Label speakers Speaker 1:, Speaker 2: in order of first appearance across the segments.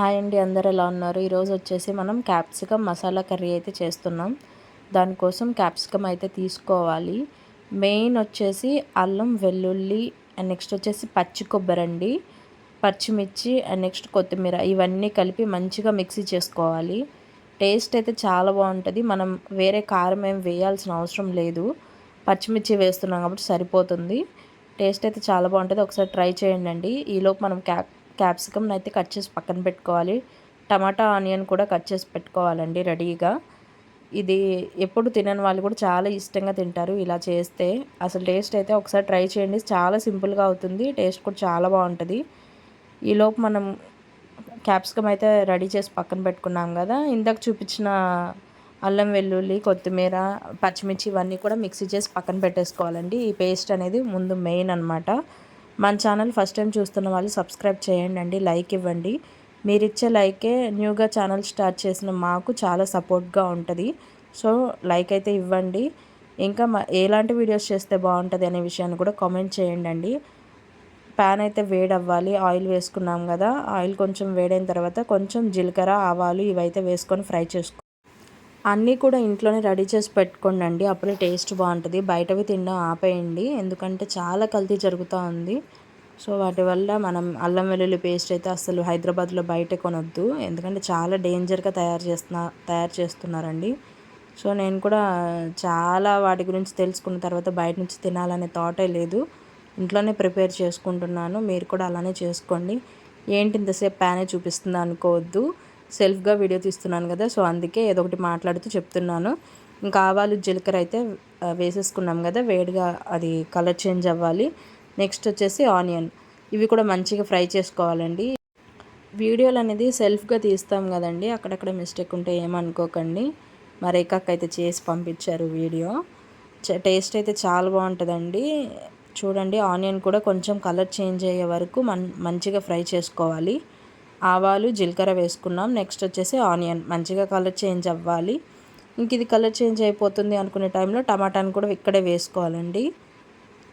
Speaker 1: Hi అండి అందరు ఎలా ఉన్నారు? ఈరోజు వచ్చేసి మనం క్యాప్సికమ్ మసాలా కర్రీ అయితే చేస్తున్నాం. దానికోసం క్యాప్సికమ్ అయితే తీసుకోవాలి. మెయిన్ వచ్చేసి అల్లం వెల్లుల్లి అండ్ నెక్స్ట్ వచ్చేసి పచ్చి కొబ్బరి అండి. పచ్చిమిర్చి అండ్ నెక్స్ట్ కొత్తిమీర ఇవన్నీ కలిపి మంచిగా మిక్సీ చేసుకోవాలి. టేస్ట్ అయితే చాలా బాగుంటుంది. మనం వేరే కారం ఏం వేయాల్సిన అవసరం లేదు. పచ్చిమిర్చి వేస్తున్నాం కాబట్టి సరిపోతుంది. టేస్ట్ అయితే చాలా బాగుంటుంది. ఒకసారి ట్రై చేయండి అండి ఈలోపు మనం క్యాప్ క్యాప్సికమ్ అయితే కట్ చేసి పక్కన పెట్టుకోవాలి. టమాటా ఆనియన్ కూడా కట్ చేసి పెట్టుకోవాలండి రెడీగా. ఇది ఎప్పుడు తినని వాళ్ళు కూడా చాలా ఇష్టంగా తింటారు ఇలా చేస్తే. అసలు టేస్ట్ అయితే ఒకసారి ట్రై చేయండి. చాలా సింపుల్గా అవుతుంది. టేస్ట్ కూడా చాలా బాగుంటుంది. ఈలోపు మనం క్యాప్సికమ్ అయితే రెడీ చేసి పక్కన పెట్టుకున్నాం కదా. ఇందాక చూపించిన అల్లం వెల్లుల్లి కొత్తిమీర పచ్చిమిర్చి ఇవన్నీ కూడా మిక్సీ చేసి పక్కన పెట్టేసుకోవాలండి. ఈ పేస్ట్ అనేది ముందు మెయిన్ అనమాట మన ఛానల్ ఫస్ట్ టైం చూస్తున్న వాళ్ళు సబ్స్క్రైబ్ చేయండి అండి లైక్ ఇవ్వండి. మీరు ఇచ్చే లైకే న్యూగా ఛానల్ స్టార్ట్ చేసిన మాకు చాలా సపోర్ట్గా ఉంటుంది. సో లైక్ అయితే ఇవ్వండి. ఇంకా ఎలాంటి వీడియోస్ చేస్తే బాగుంటుంది అనే విషయాన్ని కూడా కామెంట్ చేయండి అండి. ప్యాన్ అయితే వేడి అవ్వాలి ఆయిల్ వేసుకున్నాం కదా ఆయిల్ కొంచెం వేడైన తర్వాత కొంచెం జీలకర్ర ఆవాలు ఇవైతే వేసుకొని ఫ్రై చేసుకో అన్నీ కూడా ఇంట్లోనే రెడీ చేసి పెట్టుకోండి అండి అప్పుడే టేస్ట్ బాగుంటుంది. బయటవి తినడం ఆపేయండి. ఎందుకంటే చాలా కల్తీ జరుగుతూ ఉంది. సో వాటి వల్ల మనం అల్లం వెల్లుల్లి పేస్ట్ అయితే అసలు హైదరాబాద్లో బయట కొనొద్దు. ఎందుకంటే చాలా డేంజర్గా తయారు చేస్తున్న తయారు చేస్తున్నారండి. సో నేను కూడా చాలా వాటి గురించి తెలుసుకున్న తర్వాత బయట నుంచి తినాలనే థాటే లేదు. ఇంట్లోనే ప్రిపేర్ చేసుకుంటున్నాను. మీరు కూడా అలానే చేసుకోండి. ఏంటి ఇంతసేపు ప్యానే చూపిస్తుంది అనుకోవద్దు. సెల్ఫ్గా వీడియో తీస్తున్నాను కదా సో అందుకే ఏదో ఒకటి మాట్లాడుతూ చెప్తున్నాను. ఇంకా ఆవాలు జీలకర్ర అయితే వేసేసుకున్నాం కదా వేడిగా అది కలర్ చేంజ్ అవ్వాలి. నెక్స్ట్ వచ్చేసి ఆనియన్. ఇవి కూడా మంచిగా ఫ్రై చేసుకోవాలండి. వీడియోలు అనేది సెల్ఫ్గా తీస్తాం కదండి అక్కడక్కడ మిస్టేక్ ఉంటే ఏమనుకోకండి. మా అయితే చేసి పంపించారు వీడియో. టేస్ట్ అయితే చాలా బాగుంటుందండి. చూడండి ఆనియన్ కూడా కొంచెం కలర్ చేంజ్ అయ్యే వరకు మన్ మంచిగా ఫ్రై చేసుకోవాలి. ఆవాలు జీలకర్ర వేసుకున్నాం. నెక్స్ట్ వచ్చేసి ఆనియన్ మంచిగా కలర్ చేంజ్ అవ్వాలి. ఇంక ఇది కలర్ చేంజ్ అయిపోతుంది అనుకునే టైంలో టమాటాని కూడా ఇక్కడే వేసుకోవాలండి.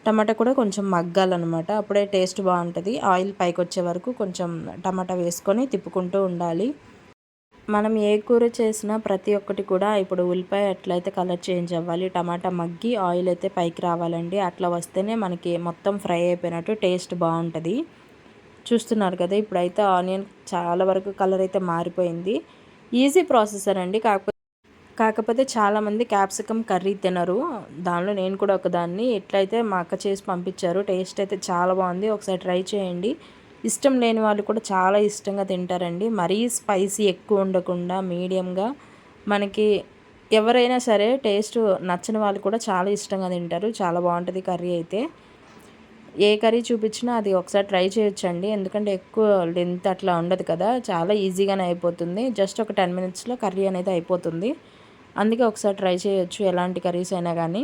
Speaker 1: టమాటా కూడా కొంచెం మగ్గాలన్నమాట. అప్పుడే టేస్ట్ బాగుంటుంది. ఆయిల్ పైకి వచ్చే వరకు కొంచెం టమాటా వేసుకొని తిప్పుకుంటూ ఉండాలి. మనం ఏ కూర చేసినా ప్రతి ఒక్కటి కూడా ఇప్పుడు ఉల్లిపాయ ఎట్లయితే కలర్ చేంజ్ అవ్వాలి. టమాటా మగ్గి ఆయిల్ అయితే పైకి రావాలండి. అట్లా వస్తేనే మనకి మొత్తం ఫ్రై అయిపోయినట్టు టేస్ట్ బాగుంటుంది. చూస్తున్నారు కదా ఇప్పుడైతే ఆనియన్ చాలా వరకు కలర్ అయితే మారిపోయింది. ఈజీ ప్రాసెసర్ అండి. కాకపోతే కాకపోతే చాలామంది క్యాప్సికమ్ కర్రీ తినరు. దానిలో నేను కూడా ఒకదాన్ని. ఎట్లయితే మా అక్క చేసి పంపించారు టేస్ట్ అయితే చాలా బాగుంది. ఒకసారి ట్రై చేయండి. ఇష్టం లేని వాళ్ళు కూడా చాలా ఇష్టంగా తింటారండి. మరీ స్పైసీ ఎక్కువ ఉండకుండా మీడియంగా మనకి ఎవరైనా సరే టేస్ట్ నచ్చిన వాళ్ళు కూడా చాలా ఇష్టంగా తింటారు. చాలా బాగుంటుంది కర్రీ అయితే. ఏ కర్రీ చూపించినా అది ఒకసారి ట్రై చేయొచ్చండి. ఎందుకంటే ఎక్కువ లెంత్ అట్లా ఉండదు కదా చాలా ఈజీగానే అయిపోతుంది. జస్ట్ ఒక టెన్ మినిట్స్లో కర్రీ అనేది అయిపోతుంది. అందుకే ఒకసారి ట్రై చేయొచ్చు ఎలాంటి కర్రీస్ అయినా కానీ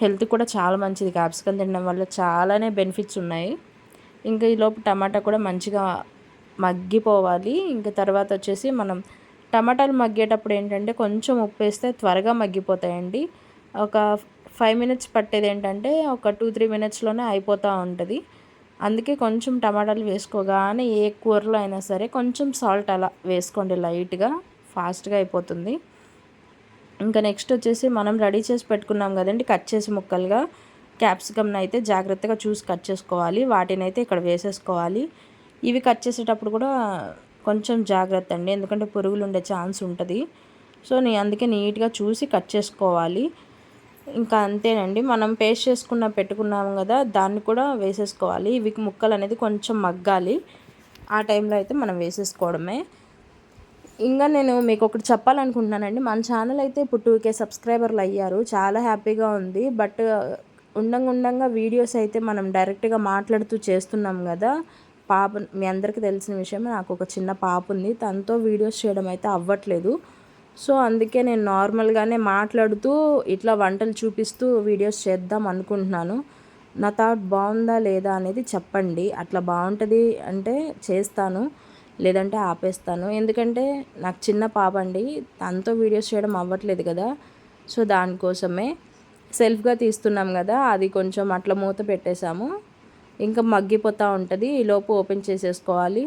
Speaker 1: హెల్త్ కూడా చాలా మంచిది. క్యాప్సికమ్ తినడం వల్ల చాలానే బెనిఫిట్స్ ఉన్నాయి. ఇంకా ఈ టమాటా కూడా మంచిగా మగ్గిపోవాలి. ఇంకా తర్వాత వచ్చేసి మనం టమాటాలు మగ్గేటప్పుడు ఏంటంటే కొంచెం ఉప్పు వేస్తే త్వరగా మగ్గిపోతాయండి. ఒక ఫైవ్ మినిట్స్ పట్టేది ఏంటంటే ఒక టూ త్రీ మినిట్స్లోనే అయిపోతూ ఉంటుంది. అందుకే కొంచెం టమాటాలు వేసుకోగానే ఏ కూరలో అయినా సరే కొంచెం సాల్ట్ అలా వేసుకోండి లైట్గా ఫాస్ట్గా అయిపోతుంది. ఇంకా నెక్స్ట్ వచ్చేసి మనం రెడీ చేసి పెట్టుకున్నాం కదండి కట్ చేసి ముక్కలుగా. క్యాప్సికమ్ని అయితే జాగ్రత్తగా చూసి కట్ చేసుకోవాలి. వాటిని అయితే ఇక్కడ వేసేసుకోవాలి. ఇవి కట్ చేసేటప్పుడు కూడా కొంచెం జాగ్రత్త అండి. ఎందుకంటే పురుగులు ఉండే ఛాన్స్ ఉంటుంది. సో నీ అందుకే నీట్గా చూసి కట్ చేసుకోవాలి. ఇంకా అంతేనండి. మనం పేస్ట్ చేసుకున్న పెట్టుకున్నాము కదా దాన్ని కూడా వేసేసుకోవాలి. ఇవి ముక్కలు అనేది కొంచెం మగ్గాలి. ఆ టైంలో అయితే మనం వేసేసుకోవడమే. ఇంకా నేను మీకు ఒకటి చెప్పాలనుకుంటున్నానండి. మన ఛానల్ అయితే ఇప్పుడు టూ కే సబ్స్క్రైబర్లు అయ్యారు. చాలా హ్యాపీగా ఉంది. బట్ ఉండంగా ఉండంగా వీడియోస్ అయితే మనం డైరెక్ట్గా మాట్లాడుతూ చేస్తున్నాం కదా. పాప మీ అందరికీ తెలిసిన విషయం నాకు ఒక చిన్న పాప ఉంది. తనతో వీడియోస్ చేయడం అయితే అవ్వట్లేదు. సో అందుకే నేను నార్మల్గానే మాట్లాడుతూ ఇట్లా వంటలు చూపిస్తూ వీడియోస్ చేద్దాం అనుకుంటున్నాను. నా థాట్ బాగుందా లేదా అనేది చెప్పండి. అట్లా బాగుంటుంది అంటే చేస్తాను లేదంటే ఆపేస్తాను. ఎందుకంటే నాకు చిన్న పాప అండి తనతో వీడియోస్ చేయడం అవ్వట్లేదు కదా. సో దానికోసమే సెల్ఫ్గా తీస్తున్నాం కదా అది కొంచెం అట్లా మూత పెట్టేశాము. ఇంకా మగ్గిపోతూ ఉంటుంది ఈలోపు ఓపెన్ చేసేసుకోవాలి.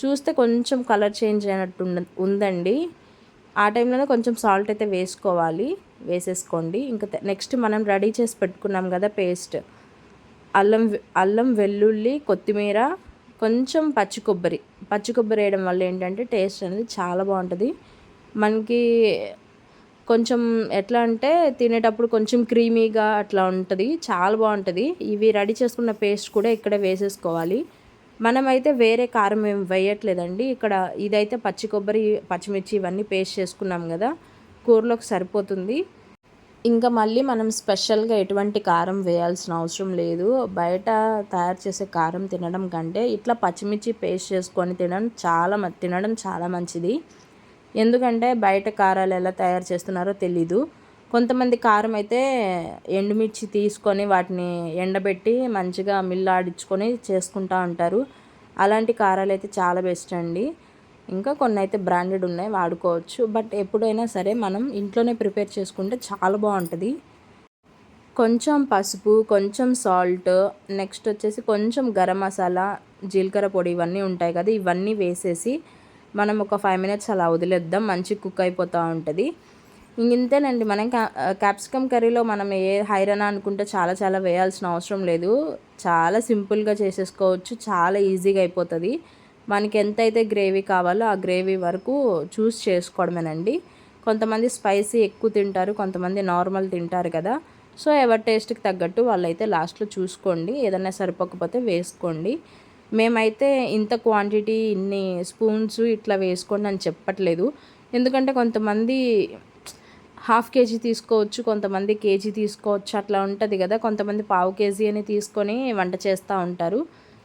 Speaker 1: చూస్తే కొంచెం కలర్ చేంజ్ అయినట్టు ఉందండి. ఆ టైంలోనే కొంచెం సాల్ట్ అయితే వేసుకోవాలి వేసేసుకోండి. ఇంకా నెక్స్ట్ మనం రెడీ చేసి పెట్టుకున్నాం కదా పేస్ట్. అల్లం అల్లం వెల్లుల్లి కొత్తిమీర కొంచెం పచ్చి కొబ్బరి. పచ్చి కొబ్బరి వేయడం వల్ల ఏంటంటే టేస్ట్ అనేది చాలా బాగుంటుంది. మనకి కొంచెం ఎట్లా అంటే తినేటప్పుడు కొంచెం క్రీమీగా అట్లా ఉంటుంది. చాలా బాగుంటుంది. ఇవి రెడీ చేసుకున్న పేస్ట్ కూడా ఇక్కడ వేసేసుకోవాలి. మనమైతే వేరే కారం ఏం వేయట్లేదండి. ఇక్కడ ఇదైతే పచ్చి కొబ్బరి పచ్చిమిర్చి ఇవన్నీ పేస్ట్ చేసుకున్నాం కదా. కూరలోకి సరిపోతుంది. ఇంకా మళ్ళీ మనం స్పెషల్గా ఎటువంటి కారం వేయాల్సిన అవసరం లేదు. బయట తయారు చేసే కారం తినడం కంటే ఇట్లా పచ్చిమిర్చి పేస్ట్ చేసుకొని తినడం చాలా మ- తినడం చాలా మంచిది. ఎందుకంటే బయట కారాలు ఎలా తయారు చేస్తున్నారో తెలీదు. కొంతమంది కారం అయితే ఎండుమిర్చి తీసుకొని వాటిని ఎండబెట్టి మంచిగా మిల్లు ఆడించుకొని చేసుకుంటూ ఉంటారు. అలాంటి కారాలు అయితే చాలా బెస్ట్ అండి. ఇంకా కొన్ని అయితే బ్రాండెడ్ ఉన్నాయి వాడుకోవచ్చు. బట్ ఎప్పుడైనా సరే మనం ఇంట్లోనే ప్రిపేర్ చేసుకుంటే చాలా బాగుంటుంది. కొంచెం పసుపు కొంచెం సాల్ట్ నెక్స్ట్ వచ్చేసి కొంచెం గరం మసాలా జీలకర్ర పొడి ఇవన్నీ ఉంటాయి కదా ఇవన్నీ వేసేసి మనం ఒక ఫైవ్ మినిట్స్ అలా వదిలేద్దాం మంచి కుక్ అయిపోతూ ఉంటుంది. ఇంతేనండి మనం క్యాప్సికమ్ కర్రీలో మనం ఏ హైరన్ అనుకుంటే చాలా చాలా వేయాల్సిన అవసరం లేదు. చాలా సింపుల్గా చేసేసుకోవచ్చు. చాలా ఈజీగా అయిపోతుంది. మనకి ఎంతైతే గ్రేవీ కావాలో ఆ గ్రేవీ వరకు చూస్ చేసుకోవడమేనండి. కొంతమంది స్పైసీ ఎక్కువ తింటారు కొంతమంది నార్మల్ తింటారు కదా. సో ఎవరి టేస్ట్కి తగ్గట్టు వాళ్ళైతే లాస్ట్లో చూసుకోండి. ఏదైనా సరిపోకపోతే వేసుకోండి. మేమైతే ఇంత క్వాంటిటీ ఇన్ని స్పూన్స్ ఇట్లా వేసుకోండి అని చెప్పట్లేదు. ఎందుకంటే కొంతమంది హాఫ్ కేజీ తీసుకోవచ్చు కొంతమంది కేజీ తీసుకోవచ్చు అట్లా ఉంటుంది కదా. కొంతమంది పావు కేజీ అని తీసుకొని వంట చేస్తూ ఉంటారు.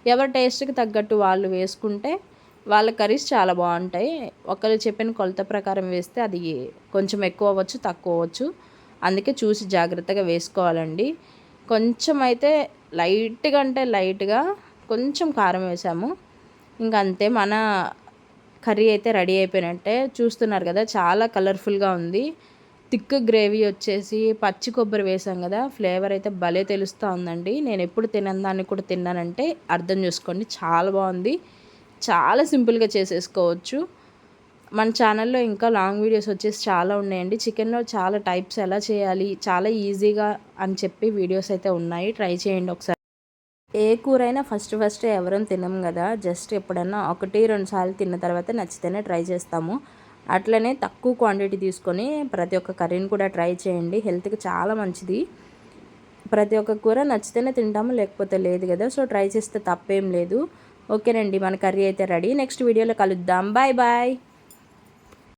Speaker 1: ఎవరి టేస్ట్కి తగ్గట్టు వాళ్ళు వేసుకుంటే వాళ్ళ కర్రీస్ చాలా బాగుంటాయి. ఒకరు చెప్పిన కొలత ప్రకారం వేస్తే అది కొంచెం ఎక్కువ అవ్వచ్చు తక్కువ అవ్వచ్చు. అందుకే చూసి జాగ్రత్తగా వేసుకోవాలండి. కొంచెం అయితే లైట్గా అంటే లైట్గా కొంచెం కారం వేసాము. ఇంకా అంతే మన కర్రీ అయితే రెడీ అయిపోయినట్టే. చూస్తున్నారు కదా చాలా కలర్ఫుల్గా ఉంది. థిక్ గ్రేవీ వచ్చేసి పచ్చి కొబ్బరి వేసాం కదా ఫ్లేవర్ అయితే భలే తెలుస్తూ ఉందండి. నేను ఎప్పుడు తినని దాన్ని కూడా తిన్నానంటే అర్థం చేసుకోండి చాలా బాగుంది. చాలా సింపుల్గా చేసేసుకోవచ్చు. మన ఛానల్లో ఇంకా లాంగ్ వీడియోస్ వచ్చేసి చాలా ఉన్నాయండి. చికెన్లో చాలా టైప్స్ ఎలా చేయాలి చాలా ఈజీగా అని చెప్పి వీడియోస్ అయితే ఉన్నాయి. ట్రై చేయండి ఒకసారి. ఏ కూరైనా ఫస్ట్ ఫస్ట్ ఎవరం తినం కదా జస్ట్ ఎప్పుడన్నా ఒకటి రెండు సార్లు తిన్న తర్వాత నచ్చితేనే ట్రై చేస్తాము. అట్లనే తక్కువ క్వాంటిటీ తీసుకొని ప్రతి ఒక్క కర్రీని కూడా ట్రై చేయండి. హెల్త్కి చాలా మంచిది. ప్రతి ఒక్క కూర నచ్చితేనే తింటాము లేకపోతే లేదు కదా. సో ట్రై చేస్తే తప్పేం లేదు. ఓకేనండి మన కర్రీ అయితే రెడీ నెక్స్ట్ వీడియోలో కలుద్దాం. Bye bye